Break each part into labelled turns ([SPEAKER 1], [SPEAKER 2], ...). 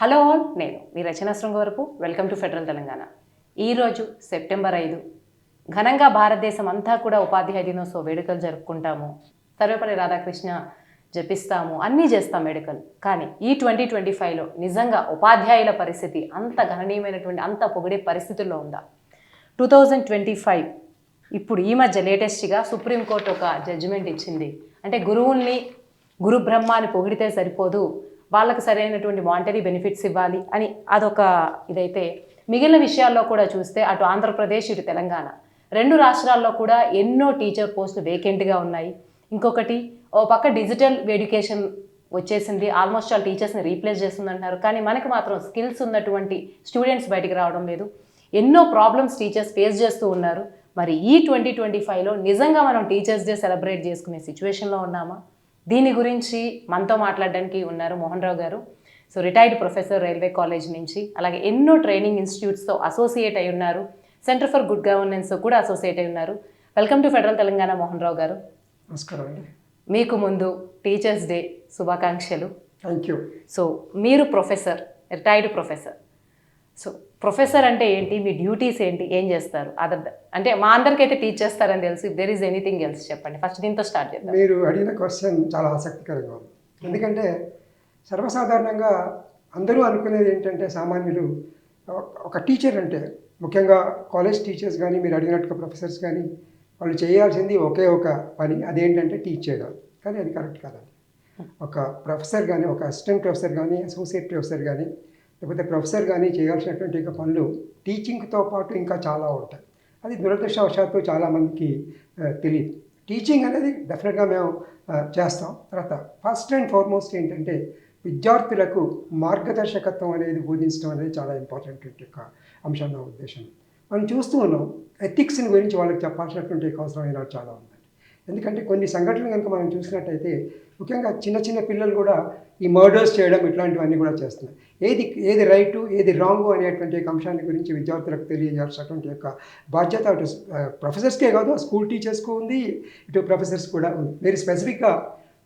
[SPEAKER 1] Hello all నేను మీ Rachana Srungavarapu. Welcome to federal Telangana. ఈరోజు September ఐదు. ఘనంగా భారతదేశం అంతా కూడా ఉపాధ్యాయ దినోత్సవ వేడుకలు జరుపుకుంటాము. సర్వేపల్లి రాధాకృష్ణ జపిస్తాము అన్నీ చేస్తాం వేడుకలు. కానీ ఈ ట్వంటీ ట్వంటీ ఫైవ్లో నిజంగా ఉపాధ్యాయుల పరిస్థితి అంత గణనీయమైనటువంటి అంత పొగిడే పరిస్థితుల్లో ఉందా? టూ థౌజండ్ ట్వంటీ ఫైవ్ ఇప్పుడు ఈ మధ్య లేటెస్ట్గా సుప్రీంకోర్టు ఒక జడ్జిమెంట్ ఇచ్చింది. అంటే గురువుల్ని గురు బ్రహ్మాని పొగిడితే సరిపోదు వాళ్ళకి సరైనటువంటి మానిటరీ బెనిఫిట్స్ ఇవ్వాలి అని అదొక ఇదైతే. మిగిలిన విషయాల్లో కూడా చూస్తే అటు ఆంధ్రప్రదేశ్ ఇటు తెలంగాణ. రెండు రాష్ట్రాల్లో కూడా ఎన్నో టీచర్ పోస్టులు వేకెంట్గా ఉన్నాయి. ఇంకొకటి ఓ పక్క డిజిటల్ ఎడ్యుకేషన్ వచ్చేసింది. ఆల్మోస్ట్ ఆల్ టీచర్స్ని రీప్లేస్ చేస్తుందంటున్నారు. కానీ మనకి మాత్రం స్కిల్స్ ఉన్నటువంటి స్టూడెంట్స్ బయటికి రావడం లేదు. ఎన్నో ప్రాబ్లమ్స్ టీచర్స్ ఫేస్ చేస్తూ ఉన్నారు. మరి ఈ ట్వంటీ ట్వంటీ ఫైవ్లో నిజంగా మనం టీచర్స్ డే సెలబ్రేట్ చేసుకునే సిచ్యువేషన్లో ఉన్నామా? దీని గురించి మనతో మాట్లాడడానికి ఉన్నారు Mohan Rao garu. So retired professor railway college నుంచి అలాగే ఎన్నో ట్రైనింగ్ ఇన్స్టిట్యూట్స్తో అసోసియేట్ అయి ఉన్నారు. సెంటర్ ఫర్ గుడ్ గవర్నెన్స్ కూడా అసోసియేట్ అయి ఉన్నారు. Welcome to federal Telangana Mohan Rao garu.
[SPEAKER 2] నమస్కారం అండి.
[SPEAKER 1] మీకు ముందు టీచర్స్ డే శుభాకాంక్షలు.
[SPEAKER 2] థ్యాంక్ యూ
[SPEAKER 1] సో మీరు professor retired professor so professor అంటే ఏంటి? మీ డ్యూటీస్ ఏంటి? ఏం చేస్తారు? అదర్ అంటే మా అందరికైతే టీచ్ చేస్తారని తెలుసు. దెర్ ఈజ్ ఎనీథింగ్ ఎల్స్ చెప్పండి. ఫస్ట్ దీంతో స్టార్ట్ చేద్దాం.
[SPEAKER 2] మీరు అడిగిన క్వశ్చన్ చాలా ఆసక్తికరంగా ఉంది. ఎందుకంటే సర్వసాధారణంగా అందరూ అనుకునేది ఏంటంటే సామాన్యులు ఒక టీచర్ అంటే ముఖ్యంగా కాలేజ్ టీచర్స్ కానీ మీరు అడిగినట్టుగా ప్రొఫెసర్స్ కానీ వాళ్ళు చేయాల్సింది ఒకే ఒక పని. అదేంటంటే టీచ్ చేయడం కానీ అది కరెక్ట్ కాదండి. ఒక ప్రొఫెసర్ కానీ ఒక అసిస్టెంట్ ప్రొఫెసర్ కానీ అసోసియేట్ ప్రొఫెసర్ కానీ లేకపోతే ప్రొఫెసర్ కానీ చేయాల్సినటువంటి పనులు టీచింగ్తో పాటు ఇంకా చాలా ఉంటాయి. అది దురదృష్టవశాత్తు చాలామందికి తెలియదు టీచింగ్ అనేది డెఫినెట్గా మేము చేస్తాం. తర్వాత ఫస్ట్ అండ్ ఫార్మోస్ట్ ఏంటంటే విద్యార్థులకు మార్గదర్శకత్వం అనేది బోధించడం అనేది చాలా ఇంపార్టెంట్ యొక్క అంశం నా ఉద్దేశం. మనం చూస్తూ ఉన్నాం ఎథిక్స్ని గురించి వాళ్ళకి చెప్పాల్సినటువంటి అవసరం ఈనాడు చాలా ఉంది. ఎందుకంటే కొన్ని సంఘటనలు కనుక మనం చూసినట్టయితే ముఖ్యంగా చిన్న చిన్న పిల్లలు కూడా ఈ మర్డర్స్ చేయడం ఇట్లాంటివన్నీ కూడా చేస్తున్నారు. ఏది ఏది రైటు ఏది రాంగు అనేటువంటి యొక్క అంశాన్ని గురించి విద్యార్థులకు తెలియజేయాల్సినటువంటి యొక్క బాధ్యత అటు ప్రొఫెసర్స్కే కాదు స్కూల్ టీచర్స్కు ఉంది ఇటు ప్రొఫెసర్స్ కూడా ఉంది. మీరు స్పెసిఫిక్గా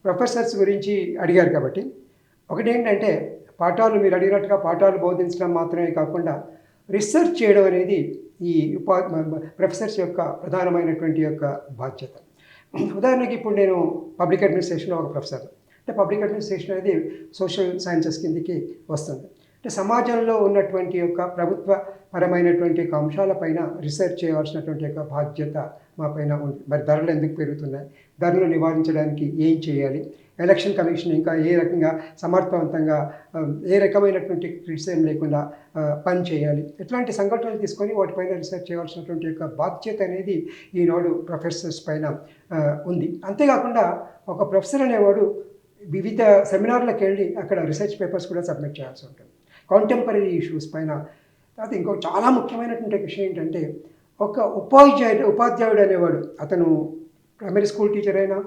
[SPEAKER 2] ప్రొఫెసర్స్ గురించి అడిగారు కాబట్టి ఒకటి ఏంటంటే పాఠాలు మీరు అడిగినట్టుగా పాఠాలు బోధించడం మాత్రమే కాకుండా రీసెర్చ్ చేయడం అనేది ఈ ఉపా ప్రొఫెసర్స్ యొక్క ప్రధానమైనటువంటి యొక్క బాధ్యత. ఉదాహరణకి ఇప్పుడు నేను పబ్లిక్ అడ్మినిస్ట్రేషన్లో ఒక ప్రొఫెసర్. అంటే పబ్లిక్ అడ్మినిస్ట్రేషన్ అనేది సోషల్ సైన్సెస్ కిందికి వస్తుంది. అంటే సమాజంలో ఉన్నటువంటి యొక్క ప్రభుత్వ పరమైనటువంటి యొక్క అంశాలపైన రీసెర్చ్ చేయాల్సినటువంటి యొక్క బాధ్యత మా పైన ఉంది. మరి ధరలు ఎందుకు పెరుగుతున్నాయి? ధరలు నివారించడానికి ఏం చేయాలి? ఎలక్షన్ కమిషన్ ఇంకా ఏ రకంగా సమర్థవంతంగా ఏ రకమైనటువంటి క్రిటిసిజం లేకుండా పని చేయాలి? ఇట్లాంటి సంఘటనలు తీసుకొని వాటిపైన రీసెర్చ్ చేయాల్సినటువంటి యొక్క బాధ్యత అనేది ఈనాడు ప్రొఫెసర్స్ పైన ఉంది. అంతేకాకుండా ఒక ప్రొఫెసర్ అనేవాడు వివిధ సెమినార్లకు వెళ్ళి అక్కడ రీసెర్చ్ పేపర్స్ కూడా సబ్మిట్ చేయాల్సి ఉంటుంది. కాంటెంపరీ ఇష్యూస్ పైన. తర్వాత ఇంకో చాలా ముఖ్యమైనటువంటి విషయం ఏంటంటే ఒక ఉపాధ్యాయుడు ఉపాధ్యాయుడు అనేవాడు. అతను ప్రైమరీ స్కూల్ టీచర్ అయినా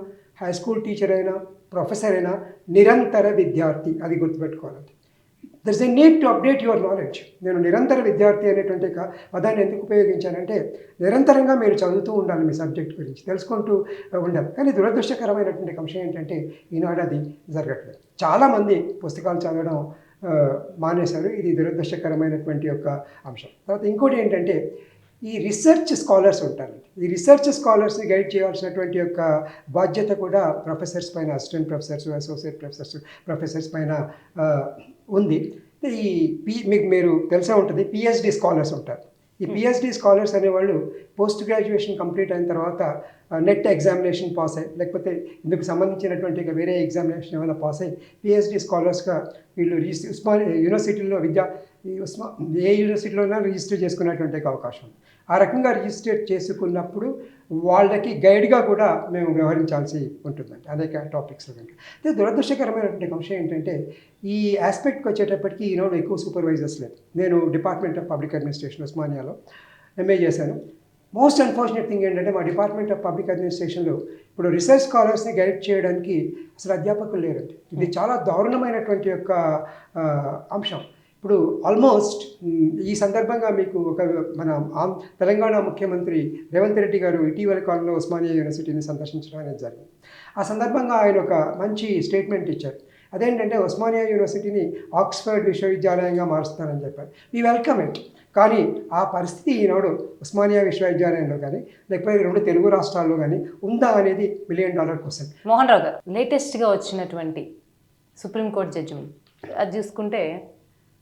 [SPEAKER 2] హై స్కూల్ టీచర్ అయినా ప్రొఫెసర్ అయినా నిరంతర విద్యార్థి. అది గుర్తుపెట్టుకోవాలి there's a need to update your knowledge నేను నిరంతర విద్యార్థి అనేటువంటి పదాన్ని ఎందుకు ఉపయోగించానంటే నిరంతరంగా మీరు చదువుతూ ఉండాలి మీ సబ్జెక్ట్ గురించి. తెలుసుకుంటూ ఉండాలి. కానీ దురదృష్టకరమైనటువంటి అంశం ఏంటంటే ఈనాడు అది జరగట్లేదు. చాలామంది పుస్తకాలు చదవడం మానేశారు. ఇది దురదృష్టకరమైనటువంటి యొక్క అంశం. తర్వాత ఇంకోటి ఏంటంటే ఈ రీసెర్చ్ స్కాలర్స్ ఉంటారు. ఈ రీసెర్చ్ స్కాలర్స్ని గైడ్ చేయాల్సినటువంటి యొక్క బాధ్యత కూడా ప్రొఫెసర్స్ పైన assistant professors associate professors professors పైన ఉంది. ఈ పి మీకు మీరు తెలిసే ఉంటుంది పిహెచ్డి స్కాలర్స్ ఉంటారు. ఈ పిహెచ్డి స్కాలర్స్ అనేవాళ్ళు పోస్ట్ గ్రాడ్యుయేషన్ కంప్లీట్ అయిన తర్వాత నెట్ ఎగ్జామినేషన్ పాస్ అయ్యి లేకపోతే ఇందుకు సంబంధించినటువంటి వేరే ఎగ్జామినేషన్ ఏమైనా పాస్ అయ్యి పిహెచ్డి స్కాలర్స్గా వీళ్ళు రిజిస్టర్ ఉస్మాన్ యూనివర్సిటీలో విద్యా ఉస్మా ఏ యూనివర్సిటీలోనైనా రిజిస్టర్ చేసుకునేటువంటి అవకాశం. ఉంది. ఆ రకంగా రిజిస్టర్ చేసుకున్నప్పుడు వాళ్ళకి గైడ్గా కూడా మేము వ్యవహరించాల్సి ఉంటుందండి. అనేక టాపిక్స్ కనుక. అయితే దురదృష్టకరమైనటువంటి అంశం ఏంటంటే ఈ ఆస్పెక్ట్కి వచ్చేటప్పటికి ఈనాడు ఎక్కువ సూపర్వైజర్స్ లేదు నేను డిపార్ట్మెంట్ ఆఫ్ పబ్లిక్ అడ్మినిస్ట్రేషన్ ఉస్మానియాలో ఎంఏ చేశాను. మోస్ట్ అన్ఫార్చునేట్ థింగ్ ఏంటంటే మా డిపార్ట్మెంట్ ఆఫ్ పబ్లిక్ అడ్మినిస్ట్రేషన్లో ఇప్పుడు రీసెర్చ్ స్కాలర్స్ని గైడ్ చేయడానికి అసలు అధ్యాపకులు లేరండి. ఇది చాలా దారుణమైనటువంటి యొక్క అంశం. ఇప్పుడు ఆల్మోస్ట్ ఈ సందర్భంగా మీకు ఒక మన ఆం- తెలంగాణ ముఖ్యమంత్రి రేవంత్ రెడ్డి గారు ఇటీవల కాలంలో ఉస్మానియా యూనివర్సిటీని సందర్శించడం అనేది జరిగింది. ఆ సందర్భంగా ఆయన ఒక మంచి స్టేట్మెంట్ ఇచ్చారు. అదేంటంటే ఉస్మానియా యూనివర్సిటీని ఆక్స్ఫర్డ్ విశ్వవిద్యాలయంగా మారుస్తానని చెప్పారు. వీ వెల్కమ్ ఇట్ కానీ ఆ పరిస్థితి ఈనాడు ఉస్మానియా విశ్వవిద్యాలయంలో కానీ లేకపోతే రెండు తెలుగు రాష్ట్రాల్లో కానీ ఉందా అనేది million dollar question
[SPEAKER 1] Mohan Rao garu లేటెస్ట్గా వచ్చినటువంటి సుప్రీంకోర్టు జడ్జిమెంట్ అది చూసుకుంటే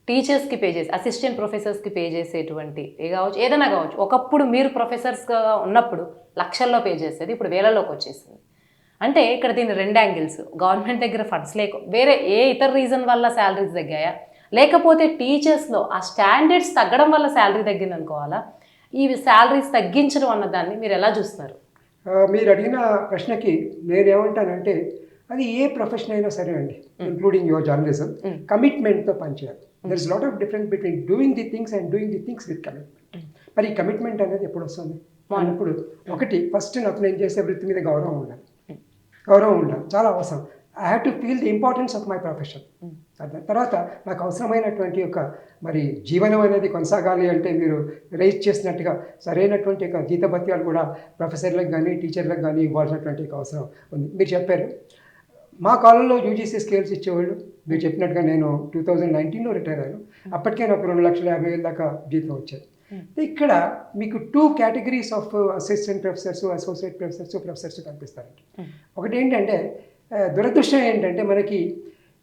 [SPEAKER 1] టీచర్స్కి పే చేసి అసిస్టెంట్ ప్రొఫెసర్స్కి పే చేసేటువంటి ఏ కావచ్చు ఏదైనా కావచ్చు ఒకప్పుడు మీరు ప్రొఫెసర్స్గా ఉన్నప్పుడు లక్షల్లో పే చేసేది ఇప్పుడు వేలలోకి వచ్చేసింది. అంటే ఇక్కడ దీని రెండు యాంగిల్స్ గవర్నమెంట్ దగ్గర ఫండ్స్ లేక వేరే ఏ ఇతర రీజన్ వల్ల శాలరీస్ తగ్గాయా? లేకపోతే టీచర్స్లో ఆ స్టాండర్డ్స్ తగ్గడం వల్ల శాలరీ తగ్గింది అనుకోవాలా? ఈ శాలరీస్ తగ్గించడం అన్న దాన్ని మీరు ఎలా చూస్తున్నారు?
[SPEAKER 2] మీరు అడిగిన ప్రశ్నకి నేనేమంటానంటే అది ఏ ప్రొఫెషన్ అయినా సరే అండి ఇంక్లూడింగ్ యువర్ జర్నలిజం. కమిట్మెంట్తో పనిచేయాలి. There is lot of difference between doing the things and doing the things with commitment మరి ఈ కమిట్మెంట్ అనేది ఎప్పుడు వస్తుంది? అన్నప్పుడు ఒకటి ఫస్ట్ నాకు నేను చేసే వృత్తి మీద గౌరవం ఉండాలి. గౌరవం ఉండాలి. చాలా అవసరం. I have to feel the importance of my profession తర్వాత నాకు అవసరమైనటువంటి ఒక మరి జీవనం అనేది కొనసాగాలి అంటే మీరు రైజ్ చేసినట్టుగా సరైనటువంటి ఒక జీతభత్యాలు కూడా ప్రొఫెసర్లకు కానీ టీచర్లకు కానీ ఇవ్వాల్సినటువంటి ఒక అవసరం ఉంది. మీరు చెప్పారు. మా కాలంలో యూజీసీ స్కేల్స్ ఇచ్చేవాళ్ళు. మీరు చెప్పినట్టుగా నేను టూ థౌజండ్ నైన్టీన్లో రిటైర్ అయ్యాను. అప్పటికే నాకు రెండు లక్షల యాభై వేల దాకా జీతం వచ్చేది ఇక్కడ మీకు two categories of assistant professors associate professors professors కనిపిస్తారండి. ఒకటి ఏంటంటే దురదృష్టం ఏంటంటే మనకి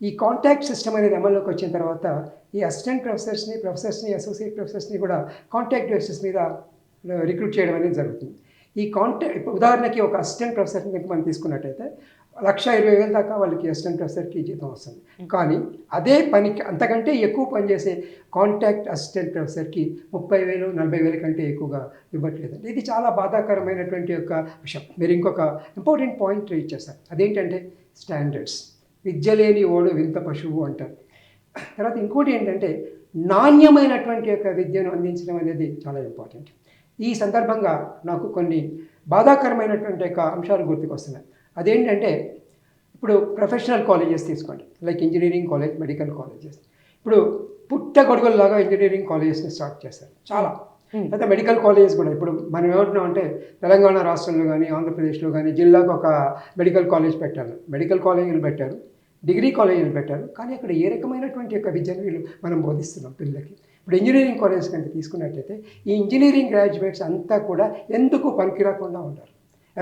[SPEAKER 2] ఈ కాంటాక్ట్ సిస్టమ్ అనేది అమల్లోకి వచ్చిన తర్వాత ఈ అసిస్టెంట్ ప్రొఫెసర్స్ని ప్రొఫెసర్స్ని అసోసియేట్ ప్రొఫెసర్స్ని కూడా కాంటాక్ట్ బేసిస్ మీద రిక్రూట్ చేయడం అనేది జరుగుతుంది. ఈ కాంటాక్ట్ ఉదాహరణకి ఒక అసిస్టెంట్ ప్రొఫెసర్ని కనుక మనం తీసుకున్నట్టయితే లక్ష ఇరవై వేల దాకా వాళ్ళకి అసిస్టెంట్ ప్రొఫెసర్కి జీతం వస్తుంది. కానీ అదే పనికి అంతకంటే ఎక్కువ పనిచేసే కాంటాక్ట్ అసిస్టెంట్ ప్రొఫెసర్కి ముప్పై వేలు నలభై వేల కంటే ఎక్కువగా ఇవ్వట్లేదండి. ఇది చాలా బాధాకరమైనటువంటి ఒక విషయం. మీరు ఇంకొక ఇంపార్టెంట్ పాయింట్ రీచ్ చేస్తారు. అదేంటంటే స్టాండర్డ్స్. విద్య లేని ఓడు వింత పశువు అంటారు. తర్వాత ఇంకోటి ఏంటంటే నాణ్యమైనటువంటి యొక్క విద్యను అందించడం అనేది చాలా ఇంపార్టెంట్. ఈ సందర్భంగా నాకు కొన్ని బాధాకరమైనటువంటి యొక్క అంశాలు గుర్తుకొస్తున్నాయి. అదేంటంటే ఇప్పుడు ప్రొఫెషనల్ కాలేజెస్ తీసుకోండి. Like engineering college medical colleges ఇప్పుడు పుట్టగొడుగుల్లాగా ఇంజనీరింగ్ కాలేజెస్ని స్టార్ట్ చేశారు. చాలా. అయితే మెడికల్ కాలేజెస్ కూడా. ఇప్పుడు మనం ఏమంటున్నాం అంటే తెలంగాణ రాష్ట్రంలో కానీ ఆంధ్రప్రదేశ్లో కానీ జిల్లాకు ఒక మెడికల్ కాలేజ్ పెట్టారు. మెడికల్ కాలేజీలు పెట్టారు. డిగ్రీ కాలేజీలు పెట్టారు. కానీ అక్కడ ఏ రకమైనటువంటి యొక్క విద్యను వీళ్ళు మనం బోధిస్తున్నాం పిల్లలకి. ఇప్పుడు ఇంజనీరింగ్ కాలేజ్ కనుక తీసుకున్నట్టయితే ఈ ఇంజనీరింగ్ గ్రాడ్యుయేట్స్ అంతా కూడా ఎందుకు పనికిరాకుండా ఉంటారు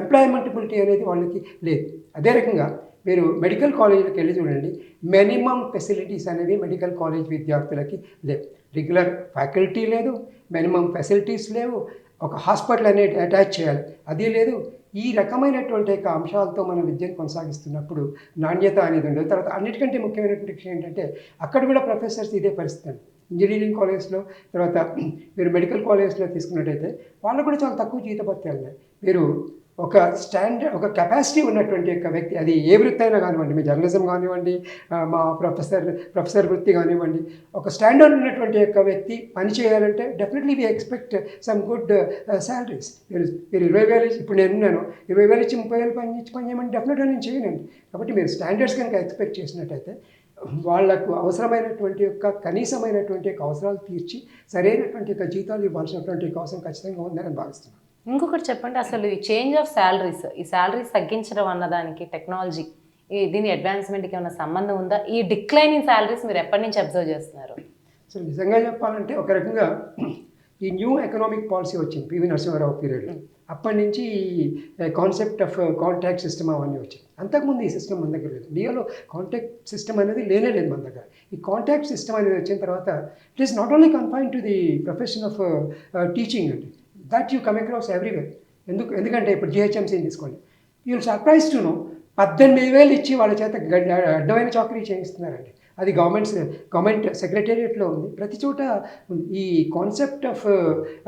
[SPEAKER 2] ఎంప్లాయ్మెంటబిలిటీ అనేది వాళ్ళకి లేదు. అదే రకంగా మీరు మెడికల్ కాలేజీలకు వెళ్ళి చూడండి మినిమం ఫెసిలిటీస్ అనేవి మెడికల్ కాలేజ్ విద్యార్థులకి లేవు. రెగ్యులర్ ఫ్యాకల్టీ లేదు మినిమం ఫెసిలిటీస్ లేవు ఒక హాస్పిటల్ అనేది అటాచ్ చేయాలి. అది లేదు. ఈ రకమైనటువంటి యొక్క అంశాలతో మనం విద్యను కొనసాగిస్తున్నప్పుడు నాణ్యత అనేది ఉండదు. తర్వాత అన్నిటికంటే ముఖ్యమైనటువంటి విషయం ఏంటంటే అక్కడ కూడా ప్రొఫెసర్స్ ఇదే పరిస్థితి అండి. ఇంజనీరింగ్ కాలేజ్లో తర్వాత మీరు మెడికల్ కాలేజ్లో తీసుకున్నట్టయితే వాళ్ళకు కూడా చాలా తక్కువ జీతభత్యాలు ఉన్నాయి. మీరు ఒక స్టాండర్డ్ ఒక కెపాసిటీ ఉన్నటువంటి యొక్క వ్యక్తి అది ఏ వృత్తి అయినా కానివ్వండి మీ జర్నలిజం కానివ్వండి మా ప్రొఫెసర్ ప్రొఫెసర్ వృత్తి కానివ్వండి ఒక స్టాండర్డ్ ఉన్నటువంటి యొక్క వ్యక్తి పని చేయాలంటే definitely we expect some good salaries మీరు మీరు ఇరవై వేలు ఇప్పుడు నేను ఉన్నాను ఇరవై వేలు ఇచ్చి ముప్పై వేలు పని ఇచ్చి పని చేయమని డెఫినెట్గా నేను చేయనండి. కాబట్టి మీరు స్టాండర్డ్స్ కనుక ఎక్స్పెక్ట్ చేసినట్టయితే వాళ్ళకు అవసరమైనటువంటి యొక్క కనీసమైనటువంటి యొక్క అవసరాలు తీర్చి సరైనటువంటి యొక్క జీతాలు ఇవ్వాల్సినటువంటి అవసరం ఖచ్చితంగా ఉందని నేను భావిస్తున్నాను.
[SPEAKER 1] ఇంకొకటి చెప్పండి అసలు ఈ చేంజ్ ఆఫ్ శాలరీస్ ఈ శాలరీస్ తగ్గించడం అన్నదానికి టెక్నాలజీ ఈ దీని అడ్వాన్స్మెంట్కి ఏమైనా సంబంధం ఉందా? ఈ డిక్లైనింగ్ శాలరీస్ మీరు ఎప్పటి నుంచి అబ్జర్వ్ చేస్తున్నారు?
[SPEAKER 2] సో నిజంగా చెప్పాలంటే ఒక రకంగా ఈ న్యూ ఎకనామిక్ పాలసీ వచ్చింది పివి నరసింహారావు పీరియడ్ అప్పటి నుంచి ఈ కాన్సెప్ట్ ఆఫ్ కాంటాక్ట్ సిస్టమ్ అవన్నీ వచ్చాయి అంతకుముందు ఈ సిస్టమ్ మన దగ్గర లేదు. ఇండియాలో కాంటాక్ట్ సిస్టమ్ అనేది లేనే లేదు మన దగ్గర. ఈ కాంటాక్ట్ సిస్టమ్ అనేది వచ్చిన తర్వాత it is not only confine to the profession of teaching అండి that you come across everywhere ఎందుకు ఎందుకంటే ఇప్పుడు జిహెచ్ఎంసీని తీసుకోండి. యూ సర్ప్రైజ్ టు నో పద్దెనిమిది వేలు ఇచ్చి వాళ్ళ చేత అడ్డమైన చాకరీ చేయిస్తున్నారండి. అది గవర్నమెంట్ గవర్నమెంట్ సెక్రటేరియట్లో ఉంది. ప్రతి చోట ఈ కాన్సెప్ట్ ఆఫ్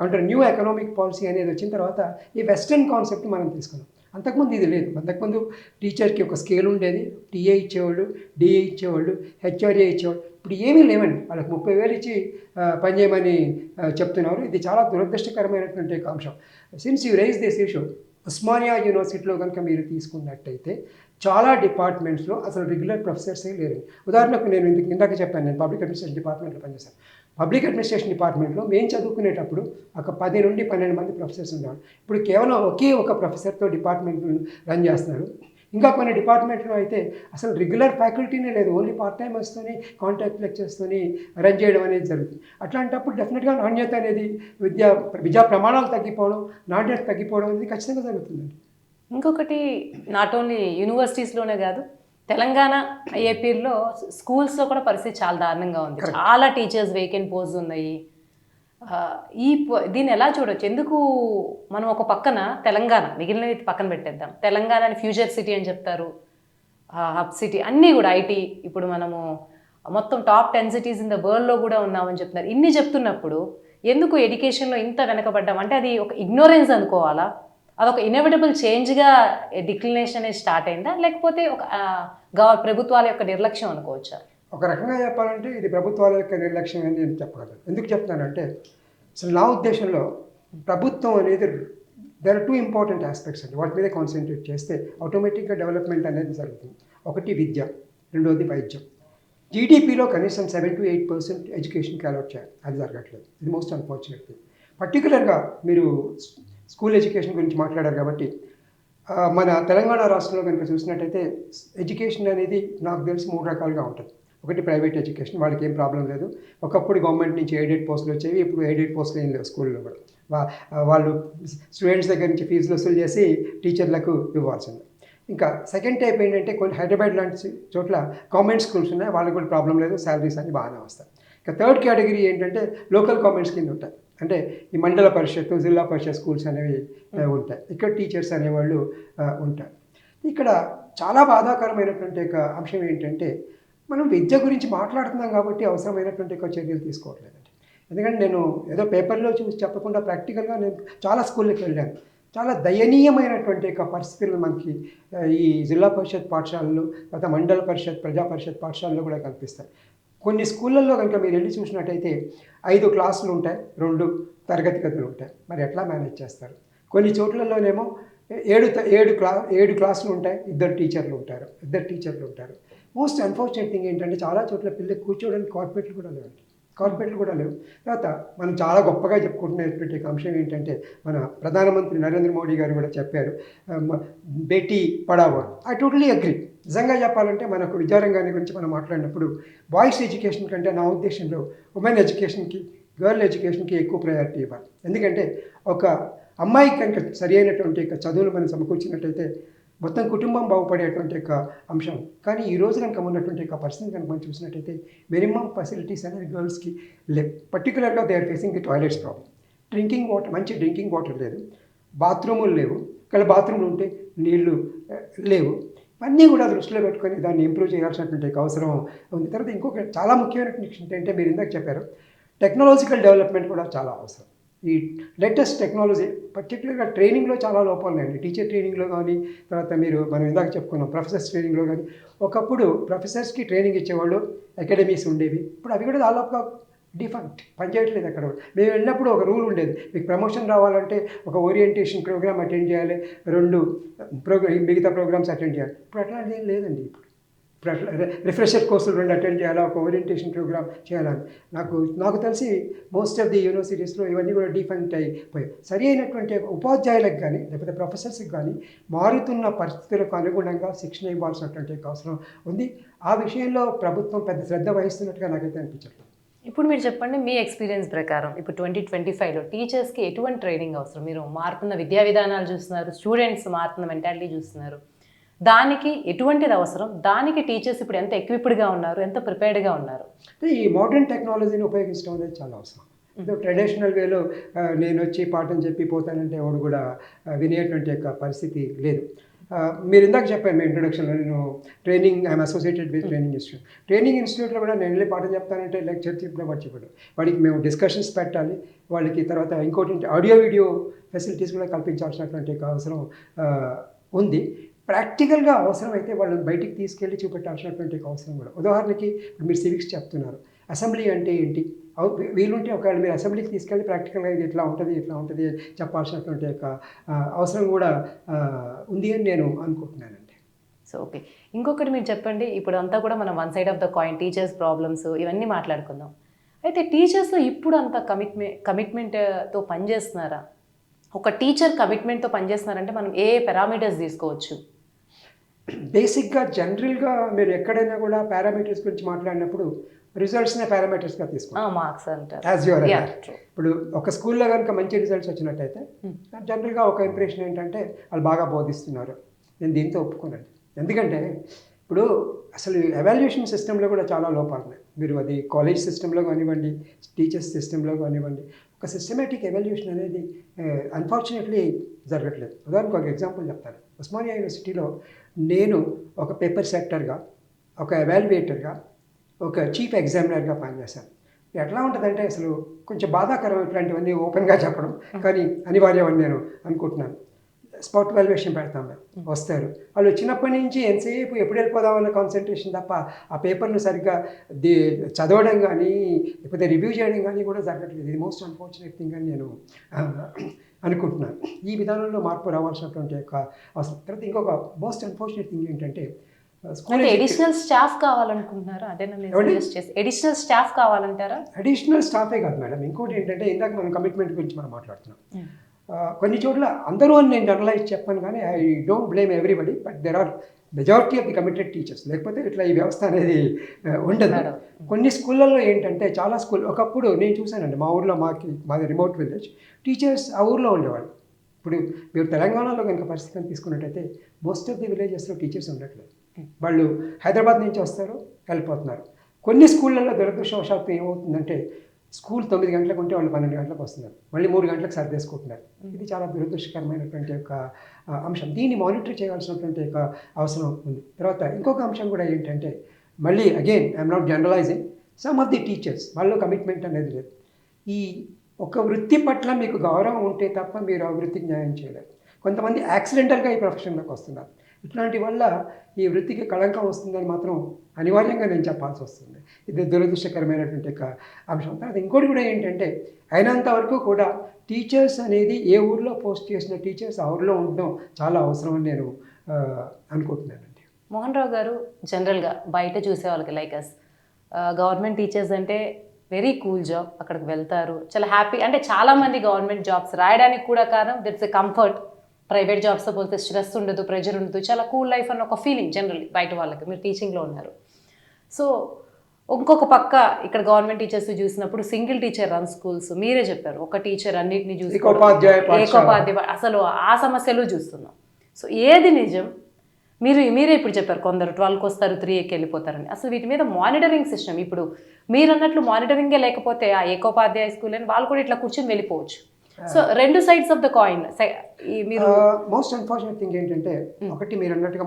[SPEAKER 2] అంటారు న్యూ ఎకనామిక్ పాలసీ అనేది వచ్చిన తర్వాత ఈ వెస్టర్న్ కాన్సెప్ట్ మనం తీసుకున్నాం. అంతకుముందు ఇది లేదు. అంతకుముందు టీచర్కి ఒక స్కేల్ ఉండేది. టీఏ ఇచ్చేవాళ్ళు డిఏ ఇచ్చేవాళ్ళు హెచ్ఆర్ఏ ఇచ్చేవాళ్ళు. ఇప్పుడు ఏమీ లేవండి. వాళ్ళకి ముప్పై వేలు ఇచ్చి పనిచేయమని చెప్తున్నారు. ఇది చాలా దురదృష్టకరమైనటువంటి ఒక అంశం. Since you raise this issue Osmania యూనివర్సిటీలో కనుక మీరు తీసుకున్నట్టయితే చాలా డిపార్ట్మెంట్స్లో అసలు రెగ్యులర్ ప్రొఫెసర్సే లేరు. ఉదాహరణకు నేను ఇందుకు ఇందాక చెప్పాను నేను పబ్లిక్ అడ్మినిస్ట్రేషన్ డిపార్ట్మెంట్లో పనిచేశాను. పబ్లిక్ అడ్మినిస్ట్రేషన్ డిపార్ట్మెంట్లో మేము చదువుకునేటప్పుడు ఒక పది నుండి పన్నెండు మంది ప్రొఫెసర్స్ ఉన్నారు. ఇప్పుడు కేవలం ఒకే ఒక ప్రొఫెసర్తో డిపార్ట్మెంట్ రన్ చేస్తున్నారు. ఇంకా కొన్ని డిపార్ట్మెంట్లో అయితే అసలు రెగ్యులర్ ఫ్యాకల్టీనే లేదు. ఓన్లీ పార్ట్ టైం వస్తూనే కాంటాక్ట్ లెక్చర్స్తోని రన్ చేయడం అనేది జరుగుతుంది. అట్లాంటప్పుడు డెఫినెట్గా నాణ్యత అనేది విద్యా విద్యా ప్రమాణాలు తగ్గిపోవడం నాణ్యత తగ్గిపోవడం అనేది ఖచ్చితంగా జరుగుతుందండి.
[SPEAKER 1] ఇంకొకటి నాట్ ఓన్లీ యూనివర్సిటీస్లోనే కాదు తెలంగాణ ఏపీలో స్కూల్స్లో కూడా పరిస్థితి చాలా దారుణంగా ఉంది. చాలా టీచర్స్ వేకెంట్ పోస్ట్ ఉన్నాయి. ఈ దీన్ని ఎలా చూడొచ్చు? ఎందుకు మనం ఒక పక్కన తెలంగాణ మిగిలినవి పక్కన పెట్టేద్దాం. తెలంగాణని ఫ్యూచర్ సిటీ అని చెప్తారు. హబ్ సిటీ అన్నీ కూడా ఐటీ. ఇప్పుడు మనము మొత్తం top ten cities in the వరల్డ్లో కూడా ఉన్నామని చెప్తున్నారు. ఇన్ని చెప్తున్నప్పుడు ఎందుకు ఎడ్యుకేషన్లో ఇంత వెనకబడ్డాం? అంటే అది ఒక ఇగ్నోరెన్స్ అనుకోవాలా? అదొక ఇన్ఎవిటబుల్ చేంజ్గా డిక్లినేషన్ అనేది స్టార్ట్ అయిందా? లేకపోతే ఒక గవ ప్రభుత్వాల యొక్క నిర్లక్ష్యం అనుకోవచ్చా?
[SPEAKER 2] ఒక రకంగా చెప్పాలంటే ఇది ప్రభుత్వాల యొక్క నిర్లక్ష్యం అని నేను చెప్పగలను. ఎందుకు చెప్తున్నానంటే అసలు నా ఉద్దేశంలో ప్రభుత్వం అనేది there are two important aspects అండి. వాటి మీద కాన్సన్ట్రేట్ చేస్తే ఆటోమేటిక్గా డెవలప్మెంట్ అనేది జరుగుతుంది. ఒకటి విద్య రెండవది వైద్యం. జీడిపిలో కనీసం సెవెన్ టు ఎయిట్ పర్సెంట్ ఎడ్యుకేషన్కి అలౌట్ చేయాలి. అది జరగట్లేదు. ఇది మోస్ట్ అన్ఫార్చునేట్ థింగ్ పర్టికులర్గా మీరు స్కూల్ ఎడ్యుకేషన్ గురించి మాట్లాడారు కాబట్టి మన తెలంగాణ రాష్ట్రంలో కనుక చూసినట్టయితే ఎడ్యుకేషన్ అనేది నాకు తెలిసి మూడు రకాలుగా ఉంటుంది. ఒకటి ప్రైవేట్ ఎడ్యుకేషన్ వాళ్ళకి ఏం ప్రాబ్లం లేదు. ఒకప్పుడు గవర్నమెంట్ నుంచి ఎయిడెడ్ పోస్టులు వచ్చేవి ఇప్పుడు ఎయిడెడ్ పోస్టులు ఏం లేవు స్కూల్లో కూడా. వాళ్ళు స్టూడెంట్స్ దగ్గర నుంచి ఫీజులు వసూలు చేసి టీచర్లకు ఇవ్వాల్సింది. ఇంకా సెకండ్ టైప్ ఏంటంటే కొన్ని హైదరాబాద్ లాంటి చోట్ల గవర్నమెంట్ స్కూల్స్ ఉన్నాయి వాళ్ళకి కూడా ప్రాబ్లం లేదు శాలరీస్ అన్ని బాగానే వస్తాయి. ఇంకా థర్డ్ కేటగిరీ ఏంటంటే లోకల్ గవర్నమెంట్స్ కింద ఉంటాయి. అంటే ఈ మండల పరిషత్ జిల్లా పరిషత్ స్కూల్స్ అనేవి ఉంటాయి. ఇక్కడ టీచర్స్ అనేవాళ్ళు ఉంటారు. ఇక్కడ చాలా బాధాకరమైనటువంటి ఒక అంశం ఏంటంటే మనం విద్య గురించి మాట్లాడుతున్నాం కాబట్టి అవసరమైనటువంటి ఒక చర్యలు తీసుకోవట్లేదండి. ఎందుకంటే నేను ఏదో పేపర్లో చూసి చెప్పకుండా ప్రాక్టికల్గా నేను చాలా స్కూళ్ళకి వెళ్ళాను. చాలా దయనీయమైనటువంటి ఒక పరిస్థితులు మనకి ఈ జిల్లా పరిషత్ పాఠశాలలు తర్వాత మండల పరిషత్ ప్రజా పరిషత్ పాఠశాలలో కూడా కనిపిస్తాయి కొన్ని స్కూళ్ళల్లో కనుక మీరు వెళ్ళి చూసినట్టయితే ఐదు క్లాసులు ఉంటాయి రెండు తరగతి గదులు ఉంటాయి. మరి ఎట్లా మేనేజ్ చేస్తారు? కొన్ని చోట్లలోనేమో ఏడు త- ఏడు క్లా ఏడు క్లాసులు ఉంటాయి ఇద్దరు టీచర్లు ఉంటారు ఇద్దరు టీచర్లు ఉంటారు. మోస్ట్ అన్ఫార్చునేట్ థింగ్ ఏంటంటే చాలా చోట్ల పిల్లలు కూర్చోవడానికి కార్పొరేట్లు కూడా లేవండి. కార్పొరేట్లు కూడా లేవు. తర్వాత మనం చాలా గొప్పగా చెప్పుకుంటున్నటువంటి ఒక అంశం ఏంటంటే మన ప్రధానమంత్రి నరేంద్ర మోడీ గారు కూడా చెప్పారు Beti Padhao? I totally agree నిజంగా చెప్పాలంటే మనకు విద్యారంగాన్ని గురించి మనం మాట్లాడినప్పుడు బాయ్స్ ఎడ్యుకేషన్ కంటే నా ఉద్దేశంలో ఉమెన్ ఎడ్యుకేషన్కి గర్ల్ ఎడ్యుకేషన్కి ఎక్కువ ప్రయారిటీ ఇవ్వాలి. ఎందుకంటే ఒక అమ్మాయి కనుక సరి అయినటువంటి చదువులు మనం సమకూర్చినట్టయితే మొత్తం కుటుంబం బాగుపడేటువంటి ఒక అంశం. కానీ ఈ రోజు కనుక ఉన్నటువంటి ఒక పరిస్థితి కనుక మనం చూసినట్టయితే మినిమం ఫెసిలిటీస్ అనేది గర్ల్స్కి లే పర్టికులర్గా they are facing the toilets problem drinking water మంచి డ్రింకింగ్ వాటర్ లేదు. బాత్రూములు లేవు. ఒకవేళ బాత్రూమ్లు ఉంటే నీళ్ళు లేవు. అన్నీ కూడా దృష్టిలో పెట్టుకొని దాన్ని ఇంప్రూవ్ చేయాల్సినటువంటి అవసరం ఉంది. తర్వాత ఇంకొక చాలా ముఖ్యమైనటువంటి విషయం ఏంటంటే మీరు ఇందాక చెప్పారు టెక్నాలజికల్ డెవలప్మెంట్ కూడా చాలా అవసరం. ఈ లేటెస్ట్ టెక్నాలజీ పర్టికులర్గా ట్రైనింగ్లో చాలా లోపాలు ఉన్నాయండి. టీచర్ ట్రైనింగ్లో కానీ తర్వాత మీరు మనం ఇందాక చెప్పుకున్నాం ప్రొఫెసర్స్ ట్రైనింగ్లో కానీ ఒకప్పుడు ప్రొఫెసర్స్కి ట్రైనింగ్ ఇచ్చేవాళ్ళు అకాడమీస్ ఉండేవి. ఇప్పుడు అవి కూడా దాదాపుగా డిఫాక్ట్ పనిచేయట్లేదు అక్కడ మేము వెళ్ళినప్పుడు ఒక రూల్ ఉండేది మీకు ప్రమోషన్ రావాలంటే ఒక ఓరియంటేషన్ ప్రోగ్రామ్ అటెండ్ చేయాలి రెండు ప్రోగ్రామ్ మిగతా ప్రోగ్రామ్స్ అటెండ్ చేయాలి. ఇప్పుడు అట్లాంటిది ఏం లేదండి ఇప్పుడు. రిఫ్రెషర్ కోర్సులు రెండు అటెండ్ చేయాలా ఒక ఓరియంటేషన్ ప్రోగ్రామ్ చేయాలని నాకు నాకు తెలిసి మోస్ట్ ఆఫ్ ది యూనివర్సిటీస్లో ఇవన్నీ కూడా డిఫెంట్ అయిపోయాయి. సరి అయినటువంటి ఉపాధ్యాయులకు కానీ లేకపోతే ప్రొఫెసర్స్కి కానీ మారుతున్న పరిస్థితులకు అనుగుణంగా శిక్షణ ఇవ్వాల్సినటువంటి అవసరం ఉంది. ఆ విషయంలో ప్రభుత్వం పెద్ద శ్రద్ధ వహిస్తున్నట్టుగా నాకైతే అనిపించట్లేదు.
[SPEAKER 1] ఇప్పుడు మీరు చెప్పండి మీ ఎక్స్పీరియన్స్ ప్రకారం. ఇప్పుడు ట్వంటీ ట్వంటీ ఫైవ్లో టీచర్స్కి ఎటువంటి ట్రైనింగ్ అవసరం? మీరు మారుతున్న విద్యా విధానాలు చూస్తున్నారు స్టూడెంట్స్ మారుతున్న మెంటాలిటీ చూస్తున్నారు. దానికి ఎటువంటిది అవసరం? దానికి టీచర్స్ ఇప్పుడు ఎంత ఎక్విప్డ్గా ఉన్నారు? ఎంత ప్రిపేర్డ్గా ఉన్నారు?
[SPEAKER 2] ఈ మోడర్న్ టెక్నాలజీని ఉపయోగించడం అనేది చాలా అవసరం. ట్రెడిషనల్ వేలో నేను వచ్చి పాఠం చెప్పి పోతానంటే ఎవడు కూడా వినేటువంటి యొక్క పరిస్థితి లేదు. మీరు ఇందాక చెప్పాను మీ ఇంట్రొడక్షన్లో నేను training I'm associated with training institute training ఇన్స్టిట్యూట్లో కూడా నేను వెళ్ళి పాఠం చెప్తానంటే లెక్చర్ చెప్పిన వాడు చెప్పాడు వాడికి మేము డిస్కషన్స్ పెట్టాలి. వాళ్ళకి తర్వాత ఇంకోటి ఆడియో వీడియో ఫెసిలిటీస్ కూడా కల్పించాల్సినటువంటి అవసరం ఉంది. ప్రాక్టికల్గా అవసరమైతే వాళ్ళని బయటికి తీసుకెళ్ళి చూపెట్టాల్సినటువంటి అవసరం కూడా. ఉదాహరణకి మీరు సివిక్స్ చెప్తున్నారు. అసెంబ్లీ అంటే ఏంటి? వీలుంటే ఒకవేళ మీరు అసెంబ్లీకి తీసుకెళ్ళి ప్రాక్టికల్గా ఇది ఇట్లా ఉంటుంది ఇట్లా ఉంటుంది చెప్పాల్సినటువంటి యొక్క అవసరం కూడా ఉంది అని నేను అనుకుంటున్నానండి.
[SPEAKER 1] So okay. ఇంకొకటి మీరు చెప్పండి. ఇప్పుడు అంతా కూడా మనం one side of the coin teachers problems ఇవన్నీ మాట్లాడుకుందాం. అయితే టీచర్స్లో ఇప్పుడు అంత కమిట్మెంట్ కమిట్మెంట్తో పనిచేస్తున్నారా? ఒక టీచర్ కమిట్మెంట్తో పనిచేస్తున్నారంటే మనం ఏ పారామీటర్స్ తీసుకోవచ్చు?
[SPEAKER 2] బేసిక్గా జనరల్గా మీరు ఎక్కడైనా కూడా పారామీటర్స్ గురించి మాట్లాడినప్పుడు రిజల్ట్స్నే పారామీటర్స్గా తీసుకుంటాం
[SPEAKER 1] మార్క్స్ అంటారు.
[SPEAKER 2] As your. ఇప్పుడు ఒక స్కూల్లో కనుక మంచి రిజల్ట్స్ వచ్చినట్టయితే జనరల్గా ఒక ఇంప్రెషన్ ఏంటంటే వాళ్ళు బాగా బోధిస్తున్నారు. నేను దీంతో ఒప్పుకోనండి ఎందుకంటే ఇప్పుడు అసలు ఎవాల్యుయేషన్ సిస్టంలో కూడా చాలా లోపాలు ఉన్నాయి మీరు అది కాలేజ్ సిస్టంలో కానివ్వండి టీచర్స్ సిస్టంలో కానివ్వండి ఒక సిస్టమేటిక్ ఎవాల్యుయేషన్ అనేది అన్ఫార్చునేట్లీ జరగట్లేదు. ఉదాహరణకు ఒక ఎగ్జాంపుల్ చెప్తాను. ఉస్మానియా యూనివర్సిటీలో నేను ఒక పేపర్ సెక్టర్గా ఒక ఎవాల్యుయేటర్గా ఒక చీఫ్ ఎగ్జామినర్గా పనిచేశాను. ఎట్లా ఉంటుందంటే అసలు కొంచెం బాధాకరం ఇట్లాంటివన్నీ ఓపెన్గా చెప్పడం కానీ అనివార్యం అని నేను అనుకుంటున్నాను. స్పాట్ వాల్యుయేషన్ పెడతాం మేము. వస్తారు. వాళ్ళు వచ్చినప్పటి నుంచి ఎంతసేపు ఎప్పుడు వెళ్ళిపోదామన్న కాన్సన్ట్రేషన్ తప్ప ఆ పేపర్ను సరిగ్గా ది చదవడం కానీ లేకపోతే రివ్యూ చేయడం కానీ కూడా జరగట్లేదు. ఇది మోస్ట్ అన్ఫార్చునేట్ థింగ్ అని నేను అనుకుంటున్నాను. ఈ విధానంలో మార్పు రావాల్సినటువంటి యొక్క అవసరం. తర్వాత ఇంకొక మోస్ట్ అన్ఫార్చునేట్ థింగ్ ఏంటంటే
[SPEAKER 1] ఎడిషనల్ స్టాఫ్ కావాలనుకుంటున్నారా? ఎడిషనల్ స్టాఫ్ కావాలంటారా?
[SPEAKER 2] అడిషనల్ స్టాఫే కాదు మేడం. ఇంకోటి ఏంటంటే ఇందాక మనం కమిట్మెంట్ గురించి మనం మాట్లాడుతున్నాం. కొన్ని చోట్ల అందరూ అని నేను జనరలైజ్ చెప్పాను కానీ I don't blame everybody but there are majority of the committed teachers లేకపోతే ఇట్లా ఈ వ్యవస్థ అనేది ఉండదు. కొన్ని స్కూళ్ళల్లో ఏంటంటే చాలా స్కూల్ ఒకప్పుడు నేను చూశానండి మా ఊర్లో మాకి మాది రిమోట్ విలేజ్ టీచర్స్ ఆ ఊర్లో ఉండేవాళ్ళు. ఇప్పుడు మీరు తెలంగాణలో కనుక పరిస్థితిని తీసుకున్నట్టయితే మోస్ట్ ఆఫ్ ది విలేజెస్లో టీచర్స్ ఉండట్లేదు. వాళ్ళు హైదరాబాద్ నుంచి వస్తారు వెళ్ళిపోతున్నారు. కొన్ని స్కూళ్ళల్లో దురదృష్టవశాత్తు ఏమవుతుందంటే స్కూల్ తొమ్మిది గంటలకు ఉంటే వాళ్ళు పన్నెండు గంటలకు వస్తున్నారు. మళ్ళీ మూడు గంటలకు సర్దేసుకుంటున్నారు. ఇది చాలా దురదృష్టకరమైనటువంటి ఒక ఆ, అంశం. దీన్ని మానిటర్ చేయాల్సినటువంటి ఒక అవసరం ఉంది. తర్వాత ఇంకొక అంశం కూడా ఏంటంటే మళ్ళీ again I'm not generalising some of the teachers వాళ్ళు కమిట్మెంట్ అనేది లేదు. ఈ ఒక వృత్తి పట్ల మీకు గౌరవం ఉంటే తప్ప మీరు ఆ వృత్తికి న్యాయం చేయలేరు. కొంతమంది యాక్సిడెంటల్గా ఈ ప్రొఫెషన్లోకి వస్తున్నారు. ఇట్లాంటి వల్ల ఈ వృత్తికి కళంకం వస్తుందని మాత్రం అనివార్యంగా నేను చెప్పాల్సి వస్తుంది. ఇది దురదృష్టకరమైనటువంటి యొక్క అంశం. తర్వాత ఇంకోటి కూడా ఏంటంటే అయినంత వరకు కూడా టీచర్స్ అనేది ఏ ఊర్లో పోస్ట్ చేసిన టీచర్స్ ఆ ఊర్లో ఉండడం చాలా అవసరం అని నేను అనుకుంటున్నానండి.
[SPEAKER 1] మోహన్ రావు గారు జనరల్గా బయట చూసే వాళ్ళకి లైక్ అస్ గవర్నమెంట్ టీచర్స్ అంటే వెరీ కూల్ జాబ్ అక్కడికి వెళ్తారు. చాలా హ్యాపీ అంటే చాలా మంది గవర్నమెంట్ జాబ్స్ రాయడానికి కూడా కారణం దట్స్ ఎ కంఫర్ట్. ప్రైవేట్ జాబ్స్తో పోతే స్ట్రెస్ ఉండదు ప్రెషర్ ఉండదు చాలా కూల్ లైఫ్ అన్న ఒక ఫీలింగ్ జనరల్లీ బయట వాళ్ళకి మీరు టీచింగ్లో ఉన్నారు. సో ఇంకొక పక్క ఇక్కడ గవర్నమెంట్ టీచర్స్ చూసినప్పుడు సింగిల్ టీచర్ రన్ స్కూల్స్ మీరే చెప్పారు ఒక టీచర్ అన్నిటిని చూసి
[SPEAKER 2] ఏకోపాధ్యాయ
[SPEAKER 1] అసలు ఆ సమస్యలు చూస్తున్నాం. సో ఏది నిజం? మీరు మీరే ఇప్పుడు చెప్పారు కొందరు ట్వెల్వ్కి వస్తారు త్రీకి వెళ్ళిపోతారని. అసలు వీటి మీద మానిటరింగ్ సిస్టమ్ ఇప్పుడు మీరు అన్నట్లు మానిటరింగే లేకపోతే ఆ ఏకోపాధ్యాయ స్కూల్ అని వాళ్ళు కూడా ఇట్లా కూర్చొని వెళ్ళిపోవచ్చు. సో రెండు సైడ్స్ ఆఫ్ ద కాయిన్ మీరు
[SPEAKER 2] మోస్ట్ అన్ఫార్చునేట్ థింగ్ ఏంటంటే ఒకటి మీరు అన్నట్టుగా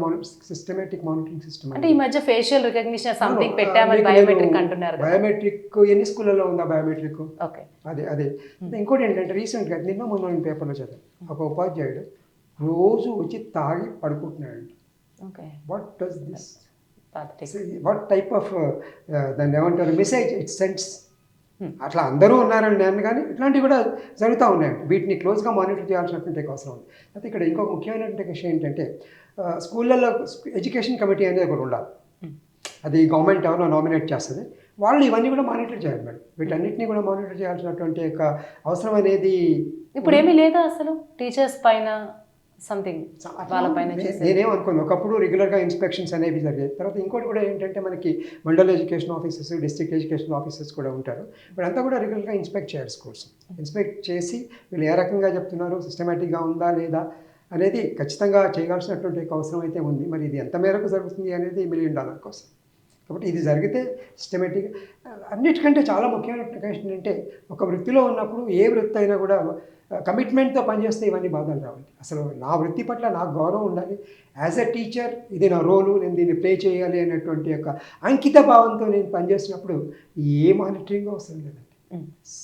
[SPEAKER 2] సిస్టమేటిక్ మానిటరింగ్ సిస్టమ్
[SPEAKER 1] అంటే ఈ మధ్య ఫేషియల్ రికగ్నిషన్ సంథింగ్ పెట్టామని బయోమెట్రిక్ అంటున్నారు
[SPEAKER 2] బయోమెట్రిక్ ఎన్ని స్కూళ్ళలో ఉందా బయోమెట్రిక్
[SPEAKER 1] ఓకే
[SPEAKER 2] అదే అదే. ఇంకోటి ఏంటంటే రీసెంట్గా నిన్న మొన్న నేను పేపర్లో చదివాను. ఒక ఉపాధ్యాయుడు రోజు వచ్చి తాగి పడుకుంటున్నాడు.
[SPEAKER 1] Okay
[SPEAKER 2] what does this what type of దాన్ని ఏమంటారు? మెసేజ్ ఇట్ సెండ్స్ అట్లా అందరూ ఉన్నారని నేను కానీ ఇట్లాంటివి కూడా జరుగుతూ ఉన్నాయండి. వీటిని క్లోజ్గా మానిటర్ చేయాల్సినటువంటి అవసరం ఉంది. అయితే ఇక్కడ ఇంకొక ముఖ్యమైనటువంటి విషయం ఏంటంటే స్కూళ్ళల్లో ఎడ్యుకేషన్ కమిటీ అనేది ఒకటి ఉండాలి. అది గవర్నమెంట్ ఎవరో నామినేట్ చేస్తుంది. వాళ్ళు ఇవన్నీ కూడా మానిటర్ చేయాలి మేడం. వీటన్నిటిని కూడా మానిటర్ చేయాల్సినటువంటి ఒక అవసరం అనేది
[SPEAKER 1] ఇప్పుడు ఏమీ లేదా అసలు? టీచర్స్ పైన సంథింగ్ వాళ్ళ పైన
[SPEAKER 2] నే-
[SPEAKER 1] చేసే
[SPEAKER 2] నేనేం అనుకోను ఒకప్పుడు రెగ్యులర్గా ఇన్స్పెక్షన్స్ అనేవి జరిగాయి తర్వాత ఇంకోటి కూడా ఏంటంటే మనకి mandal education officers district education officers కూడా ఉంటారు. వీళ్ళంతా కూడా రెగ్యులర్గా ఇన్స్పెక్ట్ చేయాలి స్కూల్స్ ఇన్స్పెక్ట్ చేసి వీళ్ళు ఏ రకంగా చెప్తున్నారు సిస్టమేటిక్గా ఉందా లేదా అనేది ఖచ్చితంగా చేయాల్సినటువంటి అవసరం అయితే ఉంది. మరి ఇది ఎంత మేరకు జరుగుతుంది అనేది మిలియన్ డాలర్ కోసం కాబట్టి ఇది జరిగితే సిస్టమేటిక్ అన్నిటికంటే చాలా ముఖ్యమైన ప్రకాషన్ అంటే ఒక వృత్తిలో ఉన్నప్పుడు ఏ వృత్తి అయినా కూడా కమిట్మెంట్తో పనిచేస్తే ఇవన్నీ బాధలు రావాలి అసలు నా వృత్తి పట్ల నాకు గౌరవం ఉండాలి. యాజ్ ఎ టీచర్ ఇది నా రోలు నేను దీన్ని ప్లే చేయాలి అనేటువంటి యొక్క అంకిత భావంతో నేను పనిచేసినప్పుడు ఏ మానిటరింగ్ అవసరం లేదండి.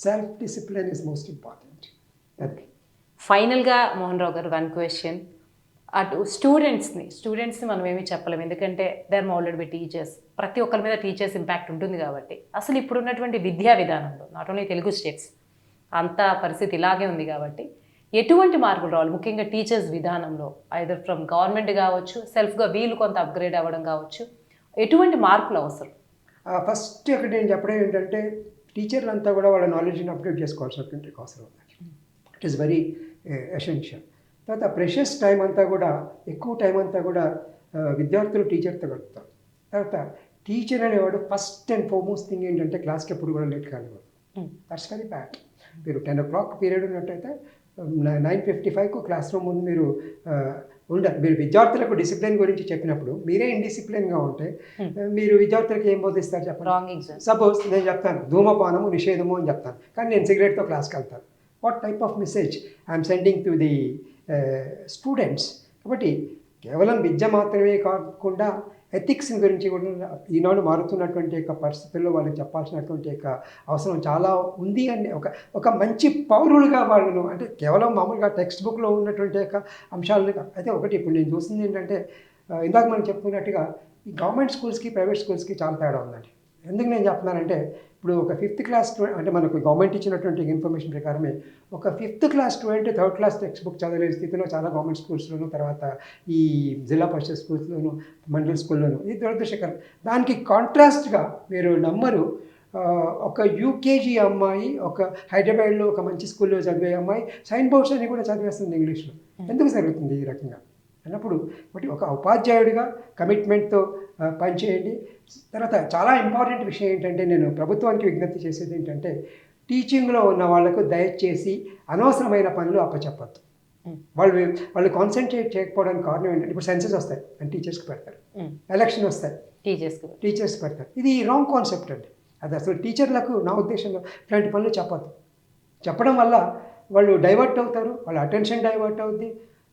[SPEAKER 2] Self discipline is most important అది
[SPEAKER 1] ఫైనల్గా మోహన్ రావు గారు వన్ క్వశ్చన్ అటు స్టూడెంట్స్ని స్టూడెంట్స్ని మనం ఏమీ చెప్పలేము. ఎందుకంటే they are moulded by teachers ప్రతి ఒక్కరి మీద టీచర్స్ ఇంపాక్ట్ ఉంటుంది కాబట్టి. అసలు ఇప్పుడు ఉన్నటువంటి విద్యా విధానంలో నాట్ ఓన్లీ తెలుగు స్టేట్స్ అంత పరిస్థితి ఇలాగే ఉంది కాబట్టి ఎటువంటి మార్పులు రావాలి? ముఖ్యంగా టీచర్స్ విధానంలో ఐదర్ ఫ్రమ్ గవర్నమెంట్ కావచ్చు సెల్ఫ్గా వీలు కొంత అప్గ్రేడ్ అవ్వడం కావచ్చు. ఎటువంటి మార్పులు అవసరం?
[SPEAKER 2] ఫస్ట్ ఒకటి నేను చెప్పడం ఏంటంటే టీచర్లంతా కూడా వాళ్ళ నాలెడ్జ్ని అప్డేట్ చేసుకోవాల్సినటువంటి అవసరం ఉంది. ఇట్ ఈస్ వెరీ ఎసెన్షియల్ తర్వాత ప్రెషస్ టైం అంతా కూడా ఎక్కువ టైం అంతా కూడా విద్యార్థులు టీచర్తో గడుపుతారు. తర్వాత టీచర్ అనేవాడు ఫస్ట్ అండ్ ఫార్మోస్ట్ థింగ్ ఏంటంటే క్లాస్కి ఎప్పుడు కూడా లేట్ కానివ్వదు. దట్స్ వెరీ బ్యాడ్ మీరు టెన్ ఓ క్లాక్ పీరియడ్ ఉన్నట్టయితే నైన్ ఫిఫ్టీ ఫైవ్కు క్లాస్ రూమ్ ముందు మీరు ఆ, ఉండాలి. మీరు విద్యార్థులకు డిసిప్లిన్ గురించి చెప్పినప్పుడు మీరే ఇండిసిప్లిన్గా ఉంటే
[SPEAKER 1] Hmm.
[SPEAKER 2] మీరు విద్యార్థులకు ఏం బోధిస్తారు చెప్పండి? సపోజ్ నేను చెప్తాను ధూమపానము నిషేధము అని చెప్తాను. కానీ నేను సిగరెట్తో క్లాస్కి వెళ్తాను. What type of message I'm sending to the students కాబట్టి కేవలం విద్య మాత్రమే కాకుండా ఎథిక్స్ గురించి కూడా ఈనాడు మారుతున్నటువంటి యొక్క పరిస్థితుల్లో వాళ్ళకి చెప్పాల్సినటువంటి యొక్క అవసరం చాలా ఉంది అని ఒక ఒక మంచి పౌరులుగా వాళ్ళను అంటే కేవలం మామూలుగా టెక్స్ట్ బుక్లో ఉన్నటువంటి యొక్క అంశాలను అయితే ఒకటి ఇప్పుడు నేను చూస్తుంది ఏంటంటే ఇందాక మనం చెప్పుకున్నట్టుగా ఈ గవర్నమెంట్ స్కూల్స్కి ప్రైవేట్ స్కూల్స్కి చాలా తేడా ఉందండి. ఎందుకు నేను చెప్తున్నానంటే ఇప్పుడు ఒక ఫిఫ్త్ క్లాస్ అంటే మనకు గవర్నమెంట్ ఇచ్చినటువంటి ఇన్ఫర్మేషన్ ప్రకారమే ఒక fifth class student third class textbook చదవలేని స్థితిలో చాలా గవర్నమెంట్ స్కూల్స్లోను తర్వాత ఈ జిల్లా పరిషత్ స్కూల్స్లోను మండల్ స్కూల్లోను ఇది దురదృష్టకరం. దానికి కాంట్రాస్ట్గా మీరు నమ్మరు ఒక యూకేజీ అమ్మాయి ఒక హైదరాబాద్లో ఒక మంచి స్కూల్లో చదివే అమ్మాయి సైన్ బోర్డ్స్ అని కూడా చదివేస్తుంది ఇంగ్లీష్లో. ఎందుకు జరుగుతుంది ఈ రకంగా? అన్నప్పుడు ఒకటి ఒక ఉపాధ్యాయుడిగా కమిట్మెంట్తో పనిచేయండి. తర్వాత చాలా ఇంపార్టెంట్ విషయం ఏంటంటే నేను ప్రభుత్వానికి విజ్ఞప్తి చేసేది ఏంటంటే టీచింగ్లో ఉన్న వాళ్ళకు దయచేసి అనవసరమైన పనులు అప్పచెప్పద్దు. వాళ్ళు వాళ్ళు కాన్సన్ట్రేట్ చేయకపోవడానికి కారణం ఏంటంటే ఇప్పుడు సెన్సెస్ వస్తాయి అని టీచర్స్కి పెడతారు. ఎలక్షన్ వస్తాయి.
[SPEAKER 1] టీచర్స్కి
[SPEAKER 2] టీచర్స్ పెడతారు. ఇది రాంగ్ కాన్సెప్ట్ అండి. అది అసలు టీచర్లకు నా ఉద్దేశంలో ఇట్లాంటి పనులు చెప్పద్దు. చెప్పడం వల్ల వాళ్ళు డైవర్ట్ అవుతారు వాళ్ళ అటెన్షన్ డైవర్ట్ అవుద్ది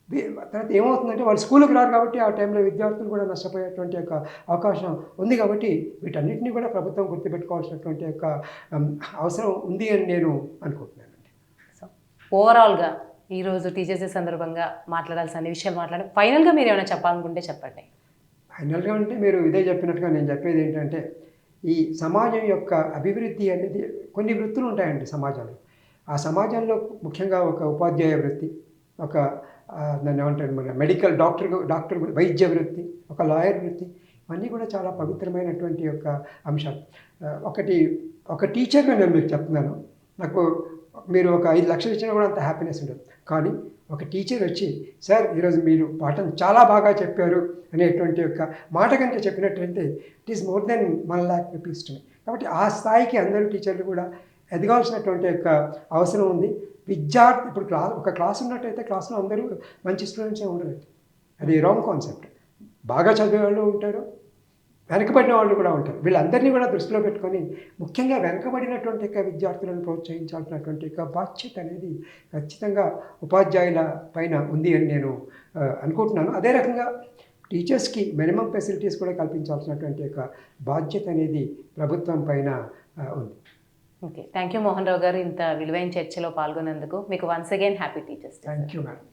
[SPEAKER 2] తర్వాత ఏమవుతుందంటే వాళ్ళు స్కూల్కి రారు కాబట్టి ఆ టైంలో విద్యార్థులు కూడా నష్టపోయేటువంటి యొక్క అవకాశం ఉంది కాబట్టి వీటన్నిటిని కూడా ప్రభుత్వం గుర్తుపెట్టుకోవాల్సినటువంటి యొక్క అవసరం ఉంది అని నేను అనుకుంటున్నానండి.
[SPEAKER 1] సో ఓవరాల్గా ఈరోజు టీచర్స్ డే సందర్భంగా మాట్లాడాల్సిన అన్ని విషయాలు మాట్లాడి ఫైనల్గా మీరు ఏమైనా చెప్పాలనుకుంటే చెప్పండి.
[SPEAKER 2] ఫైనల్గా అంటే మీరు ఇదే చెప్పినట్టుగా నేను చెప్పేది ఏంటంటే ఈ సమాజం యొక్క అభివృద్ధి అనేది కొన్ని వృత్తులు ఉంటాయండి సమాజంలో. ఆ సమాజంలో ముఖ్యంగా ఒక ఉపాధ్యాయ వృత్తి ఒక దాన్ని ఏమంటారు మన మెడికల్ డాక్టర్ డాక్టర్ వైద్య వృత్తి ఒక లాయర్ వృత్తి ఇవన్నీ కూడా చాలా పవిత్రమైనటువంటి యొక్క అంశాలు. ఒకటి ఒక టీచర్గా నేను మీకు చెప్తున్నాను. నాకు మీరు ఒక ఐదు లక్షలు ఇచ్చినా కూడా అంత హ్యాపీనెస్ ఉండదు. కానీ ఒక టీచర్ వచ్చి సార్ ఈరోజు మీరు పాఠం చాలా బాగా చెప్పారు అనేటువంటి యొక్క మాట కనుక చెప్పినట్లయితే it is more than one lakh rupees to కాబట్టి ఆ స్థాయికి అందరూ టీచర్లు కూడా ఎదగాల్సినటువంటి యొక్క అవసరం ఉంది. విద్యార్థి ఇప్పుడు క్లాస్ ఒక క్లాస్ ఉన్నట్టయితే క్లాస్లో అందరూ మంచి స్టూడెంట్సే ఉండరు. అది రాంగ్ కాన్సెప్ట్ బాగా చదివే వాళ్ళు ఉంటారు. వెనకబడిన వాళ్ళు కూడా ఉంటారు. వీళ్ళందరినీ కూడా దృష్టిలో పెట్టుకొని ముఖ్యంగా వెనకబడినటువంటి యొక్క విద్యార్థులను ప్రోత్సహించాల్సినటువంటి యొక్క బాధ్యత అనేది ఖచ్చితంగా ఉపాధ్యాయుల పైన ఉంది అని నేను అనుకుంటున్నాను. అదే రకంగా టీచర్స్కి మినిమం ఫెసిలిటీస్ కూడా కల్పించాల్సినటువంటి యొక్క బాధ్యత అనేది ప్రభుత్వం పైన ఉంది.
[SPEAKER 1] Okay thank you Mohan Rao garu ఇంత విలువైన చర్చలో పాల్గొన్నందుకు. మీకు once again happy teachers
[SPEAKER 2] thank you madam